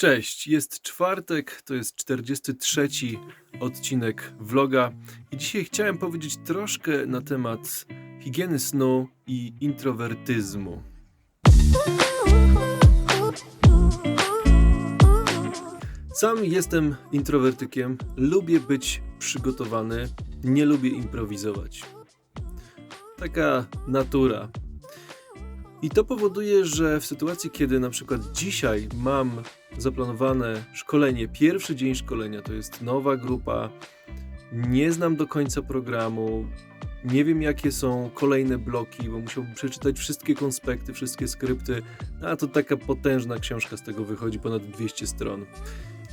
Cześć, jest czwartek, to jest 43 odcinek vloga i dzisiaj chciałem powiedzieć troszkę na temat higieny snu i introwertyzmu. Sam jestem introwertykiem, lubię być przygotowany, nie lubię improwizować. Taka natura. I to powoduje, że w sytuacji, kiedy na przykład dzisiaj mam zaplanowane szkolenie, pierwszy dzień szkolenia, to jest nowa grupa, nie znam do końca programu, nie wiem jakie są kolejne bloki, bo musiałbym przeczytać wszystkie konspekty, wszystkie skrypty, a to taka potężna książka z tego wychodzi, ponad 200 stron.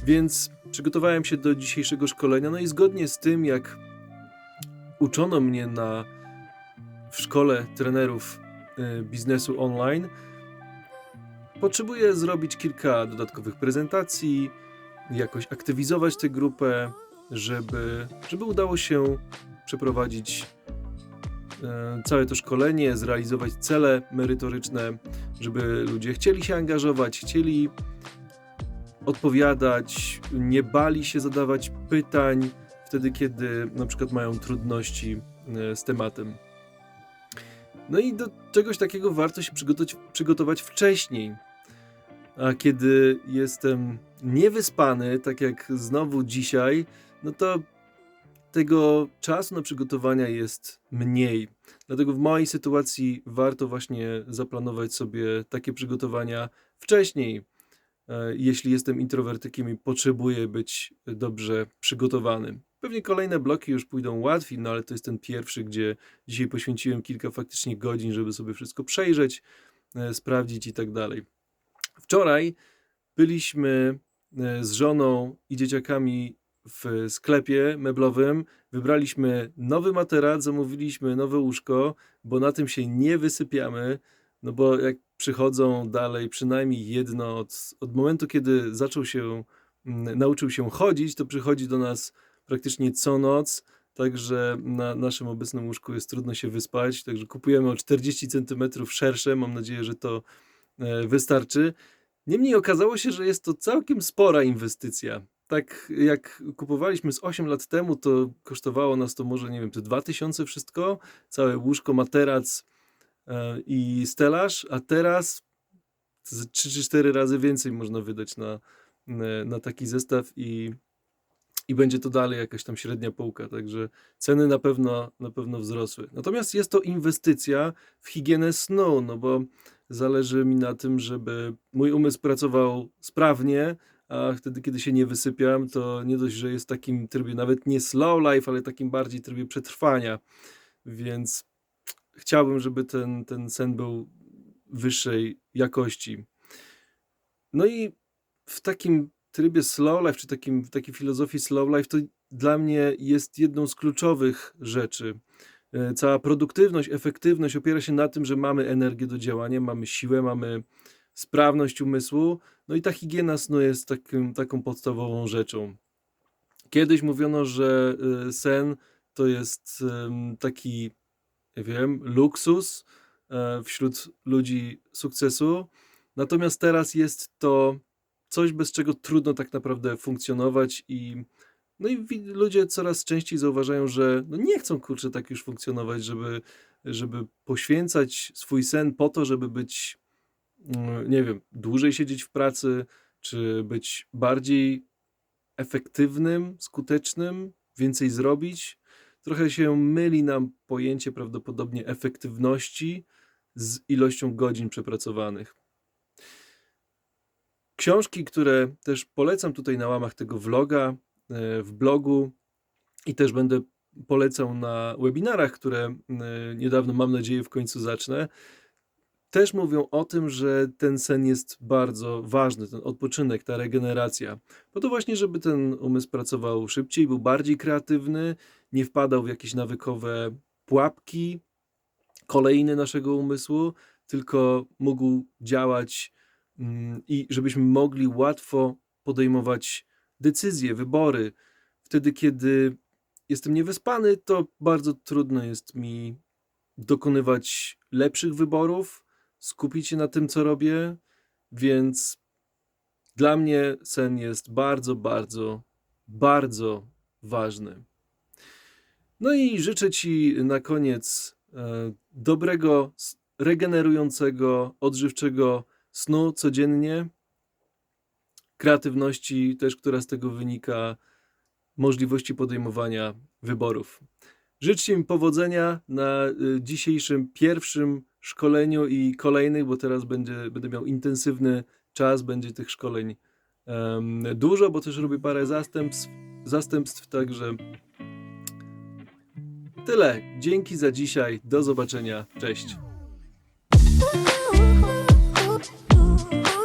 Więc przygotowałem się do dzisiejszego szkolenia, no i zgodnie z tym, jak uczono mnie na w szkole trenerów biznesu online, potrzebuję zrobić kilka dodatkowych prezentacji, jakoś aktywizować tę grupę, żeby, żeby udało się przeprowadzić e, całe to szkolenie, zrealizować cele merytoryczne, żeby ludzie chcieli się angażować, chcieli odpowiadać, nie bali się zadawać pytań wtedy, kiedy na przykład mają trudności e, z tematem. No i do czegoś takiego warto się przygotować, przygotować wcześniej. A kiedy jestem niewyspany, tak jak znowu dzisiaj, no to tego czasu na przygotowania jest mniej. Dlatego w mojej sytuacji warto właśnie zaplanować sobie takie przygotowania wcześniej. e, Jeśli jestem introwertykiem i potrzebuję być dobrze przygotowany. Pewnie kolejne bloki już pójdą łatwiej, no ale to jest ten pierwszy, gdzie dzisiaj poświęciłem kilka faktycznie godzin, żeby sobie wszystko przejrzeć, e, sprawdzić i tak dalej. Wczoraj byliśmy e, z żoną i dzieciakami w sklepie meblowym. Wybraliśmy nowy materac, zamówiliśmy nowe łóżko, bo na tym się nie wysypiamy. No bo jak przychodzą dalej przynajmniej jedno od, od momentu, kiedy zaczął się, mm, nauczył się chodzić, to przychodzi do nas praktycznie co noc. Także na naszym obecnym łóżku jest trudno się wyspać. Także kupujemy o 40 cm szersze. Mam nadzieję, że to e, wystarczy. Niemniej okazało się, że jest to całkiem spora inwestycja. Tak jak kupowaliśmy z 8 lat temu, to kosztowało nas to może, nie wiem, te 2000 wszystko, całe łóżko, materac e, i stelaż, a teraz z 3 czy 4 razy więcej można wydać na, na- na taki zestaw i, i będzie to dalej jakaś tam średnia półka, także ceny na pewno, na pewno wzrosły. Natomiast jest to inwestycja w higienę snu, no bo zależy mi na tym, żeby mój umysł pracował sprawnie, a wtedy, kiedy się nie wysypiam, to nie dość, że jest w takim trybie nawet nie slow life, ale takim bardziej trybie przetrwania, więc chciałbym, żeby ten, ten sen był wyższej jakości. No i w takim trybie slow life, czy takim, takiej filozofii slow life, to dla mnie jest jedną z kluczowych rzeczy. E, Cała produktywność, efektywność opiera się na tym, że mamy energię do działania, mamy siłę, mamy sprawność umysłu. No i ta higiena snu jest takim, taką podstawową rzeczą. Kiedyś mówiono, że y, sen to jest taki, wiem, luksus e, wśród ludzi sukcesu. Natomiast teraz jest to coś, bez czego trudno tak naprawdę funkcjonować i no i ludzie coraz częściej zauważają, że no nie chcą kurczę tak już funkcjonować, żeby, żeby poświęcać swój sen po to, żeby być, mm, nie wiem, dłużej siedzieć w pracy, czy być bardziej efektywnym, skutecznym, więcej zrobić. Trochę się myli nam pojęcie prawdopodobnie efektywności z ilością godzin przepracowanych. Książki, które też polecam tutaj na łamach tego vloga, e, w blogu i też będę polecał na webinarach, które e, niedawno, mam nadzieję, w końcu zacznę, też mówią o tym, że ten sen jest bardzo ważny, ten odpoczynek, ta regeneracja. Po to właśnie, żeby ten umysł pracował szybciej, był bardziej kreatywny, nie wpadał w jakieś nawykowe pułapki, kolejny naszego umysłu, tylko mógł działać i żebyśmy mogli łatwo podejmować decyzje, wybory. Wtedy, kiedy jestem niewyspany, to bardzo trudno jest mi dokonywać lepszych wyborów, skupić się na tym, co robię, więc Dla mnie sen jest bardzo, bardzo, bardzo ważny. No i życzę Ci na koniec e, dobrego, regenerującego, odżywczego snu codziennie, kreatywności też, która z tego wynika, możliwości podejmowania wyborów. Życzcie mi powodzenia na y, dzisiejszym pierwszym szkoleniu i kolejnych, bo teraz będzie, będę miał intensywny czas, będzie tych szkoleń em, dużo, bo też robię parę zastępstw, zastępstw, także tyle. Dzięki za dzisiaj. Do zobaczenia. Cześć. Ooh.